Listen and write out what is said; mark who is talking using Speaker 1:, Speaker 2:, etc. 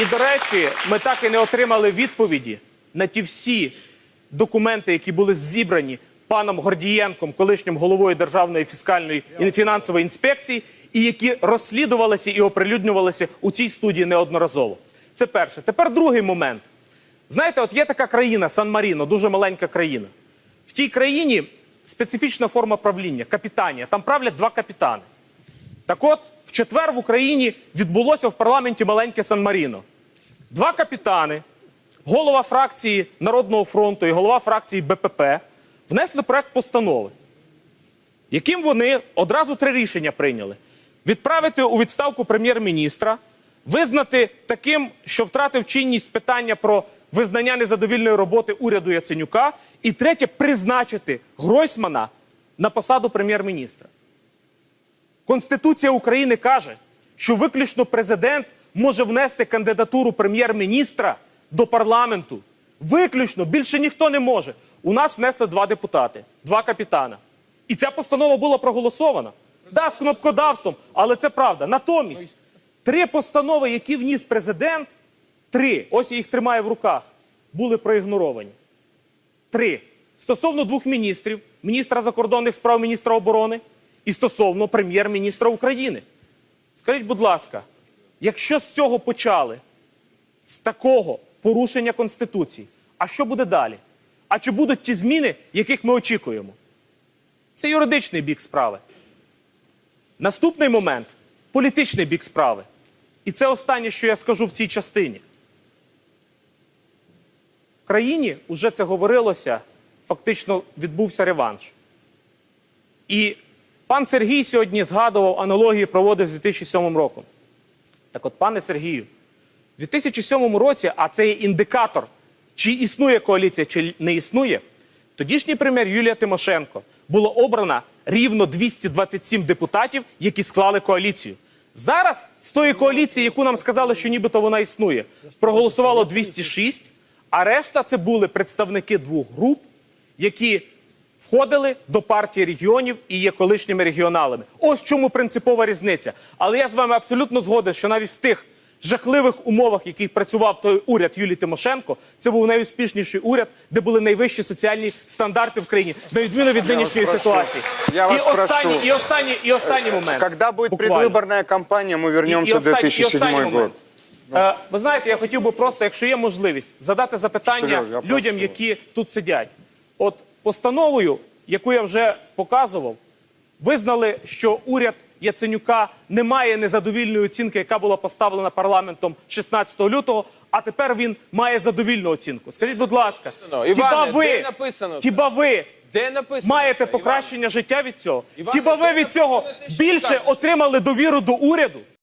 Speaker 1: І, до речі, ми так і не отримали відповіді на ті всі документи, які були зібрані паном Гордієнком, колишнім головою Державної фіскальної і фінансової інспекції, і які розслідувалися і оприлюднювалися у цій студії неодноразово. Це перше. Тепер другий момент. Знаєте, от є така країна Сан-Маріно, дуже маленька країна. В тій країні специфічна форма правління, капітанія. Там правлять два капітани. Так от, четвер в Україні відбулося в парламенті маленьке Сан-Маріно. Два капітани, голова фракції Народного фронту і голова фракції БПП внесли проект постанови, яким вони одразу три рішення прийняли: відправити у відставку прем'єр-міністра, визнати таким, що втратив чинність питання про визнання незадовільної роботи уряду Яценюка, і третє призначити Гройсмана на посаду прем'єр-міністра. Конституція України каже, що виключно президент може внести кандидатуру прем'єр-міністра до парламенту. Виключно, більше ніхто не може. У нас внесли два депутати, два капітана. І ця постанова була проголосована. Да, з кнопкодавством, але це правда. Натомість, три постанови, які вніс президент, три, ось я їх тримаю в руках, були проігноровані. Три. Стосовно двох міністрів: міністра закордонних справ, міністра оборони і стосовно прем'єр-міністра України. Скажіть, будь ласка, якщо з цього почали, з такого порушення Конституції, а що буде далі? А чи будуть ті зміни, яких ми очікуємо? Це юридичний бік справи. Наступний момент політичний бік справи. І це останнє, що я скажу в цій частині. В країні вже це говорилося, фактично відбувся реванш. І пан Сергій сьогодні згадував аналогії, проводив з 2007 роком. Так от, пане Сергію, в 2007 році, а це є індикатор, чи існує коаліція, чи не існує, тодішній прем'єр Юлія Тимошенко було обрана рівно 227 депутатів, які склали коаліцію. Зараз з тої коаліції, яку нам сказали, що нібито вона існує, проголосувало 206, а решта це були представники двох груп, які входили до партії регіонів і є колишніми регіоналами. Ось чому принципова різниця. Але я з вами абсолютно згоден, що навіть в тих жахливих умовах, в яких працював той уряд Юлії Тимошенко, це був найуспішніший уряд, де були найвищі соціальні стандарти в країні, на відміну від нинішньої ситуації.
Speaker 2: Я
Speaker 1: і
Speaker 2: вас
Speaker 1: останній,
Speaker 2: прошу.
Speaker 1: і останній, і останній момент.
Speaker 2: Когда будет
Speaker 1: Буквально.
Speaker 2: предвыборная кампания, мы вернемся в 2007
Speaker 1: останній
Speaker 2: год.
Speaker 1: Е, ви знаєте, я хотів би просто, якщо є можливість, задати запитання
Speaker 2: Серьож, я
Speaker 1: людям,
Speaker 2: прошу.
Speaker 1: які тут сидять. От постановою, яку я вже показував, визнали, що уряд Яценюка не має незадовільної оцінки, яка була поставлена парламентом 16 лютого, а тепер він має задовільну оцінку. Скажіть, будь ласка,
Speaker 3: Написано.
Speaker 1: хіба ви,
Speaker 3: де написано
Speaker 1: хіба ви
Speaker 3: Де написано?
Speaker 1: маєте покращення життя від цього?
Speaker 3: Іване,
Speaker 1: Хіба ви від цього більше отримали довіру до уряду?